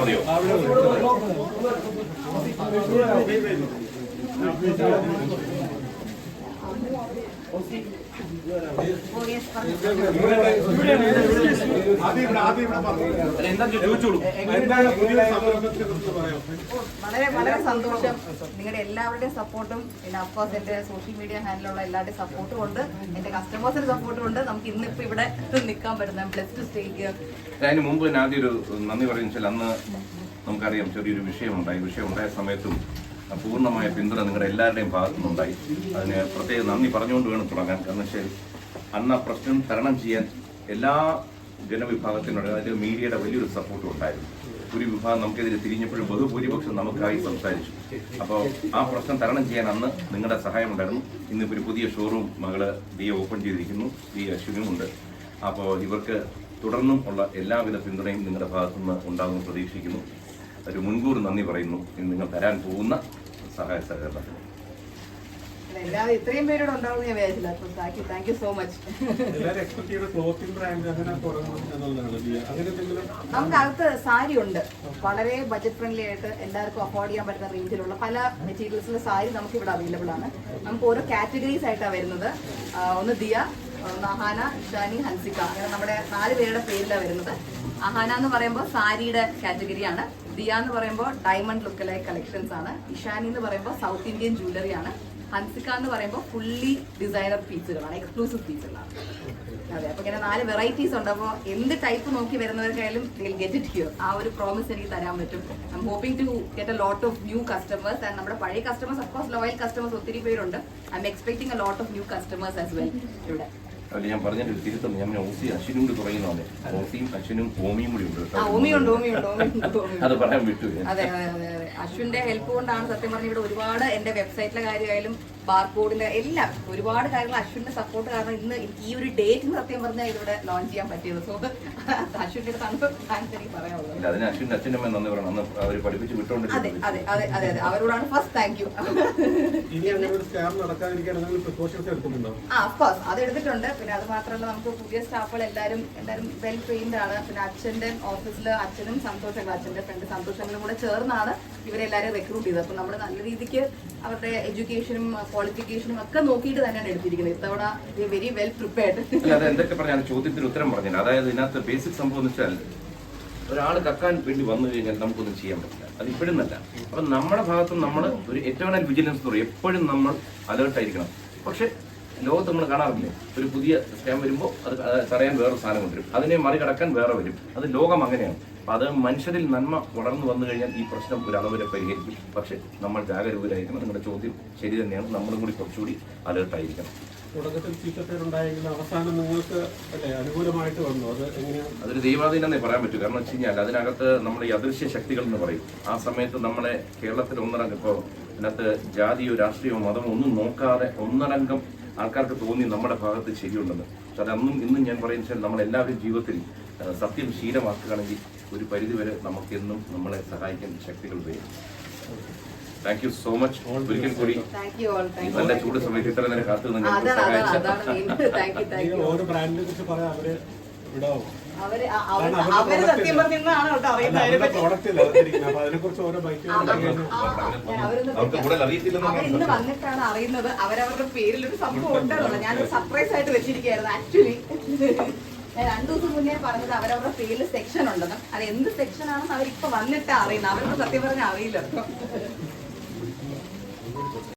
മതിയോ വളരെ വളരെ സന്തോഷം. നിങ്ങളുടെ എല്ലാവരുടെയും സപ്പോർട്ടും പിന്നെ അഫ്കോഴ്സ് എന്റെ സോഷ്യൽ മീഡിയ ഹാൻഡിലുള്ള എല്ലാവരുടെയും സപ്പോർട്ടും ഉണ്ട്. എന്റെ കസ്റ്റമേഴ്സിന്റെ സപ്പോർട്ടും ഉണ്ട്. നമുക്ക് ഇന്നിപ്പോ ഇവിടെ നിൽക്കാൻ പറ്റുന്ന പ്ലസ് ടു സ്റ്റേക്ക് അതിന് മുമ്പ് ഞാൻ ആദ്യം ഒരു നന്ദി പറയുന്ന. വെച്ചാൽ അന്ന് നമുക്കറിയാം ചെറിയൊരു വിഷയമുണ്ടായി. വിഷയം ഉണ്ടായ സമയത്തും പൂർണമായ പിന്തുണ നിങ്ങളുടെ എല്ലാവരുടെയും ഭാഗത്തുനിന്നുണ്ടായി. അതിന് പ്രത്യേകം നന്ദി പറഞ്ഞുകൊണ്ട് വേണം തുടങ്ങാൻ. കാരണം വെച്ചാൽ അന്ന് ആ പ്രശ്നം തരണം ചെയ്യാൻ എല്ലാ ജനവിഭാഗത്തിനോട് അതായത് മീഡിയയുടെ വലിയൊരു സപ്പോർട്ടും ഉണ്ടായിരുന്നു. ഒരു വിഭാഗം നമുക്കെതിരെ തിരിഞ്ഞപ്പോഴും ബഹുഭൂരിപക്ഷം നമുക്കായി സംസാരിച്ചു. അപ്പോൾ ആ പ്രശ്നം തരണം ചെയ്യാൻ അന്ന് നിങ്ങളുടെ സഹായം ഉണ്ടായിരുന്നു. ഇന്നിപ്പോൾ ഒരു പുതിയ ഷോറൂം മകൾ ദിയ ഓപ്പൺ ചെയ്തിരിക്കുന്നു. ബി അശ്വിനും ഉണ്ട്. അപ്പോൾ ഇവർക്ക് തുടർന്നും ഉള്ള എല്ലാവിധ പിന്തുണയും നിങ്ങളുടെ ഭാഗത്തുനിന്ന് ഉണ്ടാകുമെന്ന് പ്രതീക്ഷിക്കുന്നു. ഒരു മുൻകൂർ നന്ദി പറയുന്നു നിങ്ങൾ തരാൻ പോകുന്ന സഹായ സഹകരണത്തിന്. ഇത്രയും പേരോട് ഉണ്ടാവും ഞാൻ വിചാരിച്ചില്ല. അപ്പോൾ thank you thank you so much എല്ലാവരും എക്സ്പെക്ട് ബ്രാൻഡ് അങ്ങനെ തുടങ്ങണം എന്നുള്ളതാണ് ലിയ. അങ്ങനെ നമുക്ക് അകത്ത് സാരി ഉണ്ട്. വളരെ ബജറ്റ് ഫ്രണ്ട്ലി ആയിട്ട് എല്ലാവർക്കും അഫോർഡ് ചെയ്യാൻ പറ്റുന്ന റേഞ്ചിലുള്ള പല മെറ്റീരിയൽസിന്റെ സാരി നമുക്ക് ഇവിടെ അവൈലബിൾ ആണ്. നമുക്ക് ഓരോ കാറ്റഗറീസ് ആയിട്ടാണ് വരുന്നത്. ഒന്ന് ദിയ ഒന്ന് അഹാന ഇഷാനി ഹൻസിക അങ്ങനെ നമ്മുടെ നാല് പേരുടെ പേരിലാണ് വരുന്നത്. അഹാന എന്ന് പറയുമ്പോൾ സാരിയുടെ കാറ്റഗറിയാണ് ദിയ എന്ന് പറയുമ്പോൾ ഡയമണ്ട് ലുക്കിലെ കളക്ഷൻസ് ആണ്. ഇഷാനി എന്ന് പറയുമ്പോൾ സൗത്ത് ഇന്ത്യൻ ജ്വല്ലറി ആണ്. ഹൻസിക എന്ന് പറയുമ്പോൾ ഫുള്ളി ഡിസൈനർ പീസുകളാണ് എക്സ്ക്ലൂസീവ് പീസുകളാണ് അതെ അപ്പൊ ഇങ്ങനെ നാല് വെറൈറ്റീസ് ഉണ്ട്. അപ്പോൾ എന്ത് ടൈപ്പ് നോക്കി വരുന്നവർക്കായാലും ഗെറ്റ് ഇറ്റ് ഹിയർ ആ ഒരു പ്രോമിസ് എനിക്ക് തരാൻ പറ്റും. I hoping to get a lot of new customers and നമ്മുടെ പഴയ customers of course loyal customers ഒത്തിരി പേരുണ്ട്. I'm expecting a lot of new customers as well ഇവിടെ. അല്ല ഞാൻ പറഞ്ഞൊരു തിരുത്തം. ഞാൻ ഓസി അശ്വിനും കൂടി പറയുന്നതാണ് ഓസിയും അശ്വിനും ഓമിയും കൂടി ഉണ്ട് അത് പറയാൻ വിട്ടു അശ്വിന്റെ ഹെൽപ്പ് കൊണ്ടാണ് സത്യം പറഞ്ഞ ഇവിടെ ഒരുപാട് എന്റെ വെബ്സൈറ്റിലെ കാര്യമായാലും ബാർകോഡിന്റെ എല്ലാം ഒരുപാട് കാര്യങ്ങൾ അശ്വിന്റെ സപ്പോർട്ട് കാരണം ഇന്ന് എനിക്ക് ഈ ഒരു ഡേറ്റ് സത്യം പറഞ്ഞാൽ ഇതിവിടെ ലോഞ്ച് ചെയ്യാൻ പറ്റിയത്. സോ അശ്വിന്റെ അടുത്താണ് താങ്ക്സ് എനിക്ക് പറയാനുള്ളത്. അതെ അതെ അതെ അതെ അതെ. അവരോടാണ് ഫസ്റ്റ് താങ്ക് യു ആ അഫ്കോഴ്സ് അത് എടുത്തിട്ടുണ്ട്. പിന്നെ അത് മാത്രമല്ല നമുക്ക് പുതിയ സ്റ്റാഫുകൾ എല്ലാവരും എല്ലാവരും വെൽ ട്രെയിൻഡ് ആണ്. പിന്നെ അച്ഛന്റെ ഓഫീസിൽ അച്ഛനും സന്തോഷങ്ങൾ അച്ഛന്റെ ഫ്രണ്ട് സന്തോഷങ്ങളും കൂടെ ചേർന്നാണ് ഇവരെല്ലാവരും റിക്രൂട്ട് ചെയ്തത്. അപ്പൊ നമ്മൾ നല്ല രീതിക്ക് അവരുടെ എഡ്യൂക്കേഷനും ക്വാളിഫിക്കേഷനും ഒക്കെ നോക്കിയിട്ട് തന്നെയാണ് എടുത്തിരിക്കുന്നത്. ഇത്തവണ വെരി വെൽ പ്രിപ്പയർഡ് എന്തൊക്കെ പറഞ്ഞാൽ ചോദ്യത്തിന് ഉത്തരം പറഞ്ഞില്ല. അതായത് ഇതിനകത്ത് ബേസിക് സംഭവം എന്ന് വെച്ചാൽ ഒരാൾ കക്കാൻ വേണ്ടി വന്നു കഴിഞ്ഞാൽ നമുക്കൊന്നും ചെയ്യാൻ പറ്റില്ല. അത് ഇപ്പോഴും നല്ല അപ്പൊ നമ്മുടെ ഭാഗത്ത് നമ്മൾ ഒരു എറ്റേണൽ വിജിലൻസ് എന്ന് പറയും. എപ്പോഴും നമ്മൾ അലേർട്ടായിരിക്കണം പക്ഷെ ലോകത്ത് നമ്മൾ കാണാറില്ലേ? ഒരു പുതിയ സ്കാം വരുമ്പോൾ അത് തടയാൻ വേറെ സാധനം കൊണ്ടുവരും. അതിനെ മറികടക്കാൻ വേറെ വരും. അത് ലോകം അങ്ങനെയാണ്. അപ്പൊ അത് മനുഷ്യരിൽ നന്മ വളർന്നു വന്നു കഴിഞ്ഞാൽ ഈ പ്രശ്നം ഒരു അളവ് വരെ പരിഹരിക്കും. പക്ഷെ നമ്മൾ ജാഗരൂകരായിരിക്കണം നിങ്ങളുടെ ചോദ്യം ശരി തന്നെയാണ്. നമ്മളും കൂടി കുറച്ചുകൂടി അലേർട്ടായിരിക്കണം. തുടക്കത്തിൽ ചീത്തപ്പേരുണ്ടായെങ്കിലും അവസാനം നിങ്ങൾക്ക് അല്ലെ അനുകൂലമായിട്ട് വന്നു? അത് എങ്ങനെയാണ് അതൊരു ദൈവാധീനന്നേ പറയാൻ പറ്റൂ. കാരണം വെച്ച് കഴിഞ്ഞാൽ അതിനകത്ത് നമ്മൾ ഈ അദൃശ്യ ശക്തികൾ എന്ന് പറയും. ആ സമയത്ത് നമ്മളെ കേരളത്തിൽ ഒന്നടങ്കം ഇപ്പോൾ അതിനകത്ത് ജാതിയോ രാഷ്ട്രീയമോ മതമോ ഒന്നും നോക്കാതെ ഒന്നടങ്കം ആൾക്കാർക്ക് തോന്നി നമ്മുടെ ഭാഗത്ത് ശരിയുണ്ടെന്ന്. പക്ഷെ അന്നും ഇന്നും ഞാൻ പറയുന്ന വെച്ചാൽ നമ്മളെല്ലാവരും ജീവിതത്തിൽ സത്യം ശീലമാക്കുകയാണെങ്കിൽ ഒരു പരിധിവരെ നമുക്കെന്നും നമ്മളെ സഹായിക്കാൻ ശക്തികൾ വരും താങ്ക് യു സോ മച്ച് ഒരിക്കൽ കൂടി നല്ല ചൂട് സമയത്ത് ഇത്ര നേരം കാത്തു അതാണ് സഹായിച്ച അവർ അവർ അവർ അവർ സത്യം പറഞ്ഞാണ് കേട്ടോ അറിയുന്നത്. അവരുടെ പറ്റി ഇന്ന് വന്നിട്ടാണ് അറിയുന്നത്. അവരവരുടെ പേരിൽ ഒരു സംഭവം ഉണ്ടെന്നുള്ളത് ഞാൻ സർപ്രൈസ് ആയിട്ട് വെച്ചിരിക്കുകയായിരുന്നു ആക്ച്വലി ഞാൻ രണ്ടു ദിവസം മുന്നേ പറഞ്ഞത് അവരവരുടെ പേരിൽ സെക്ഷൻ ഉണ്ടെന്നും. അത് എന്ത് സെക്ഷൻ ആണെന്ന് അവരിപ്പോ വന്നിട്ടാ അറിയുന്നത്. അവർക്ക് സത്യം പറഞ്ഞാൽ അറിയില്ല.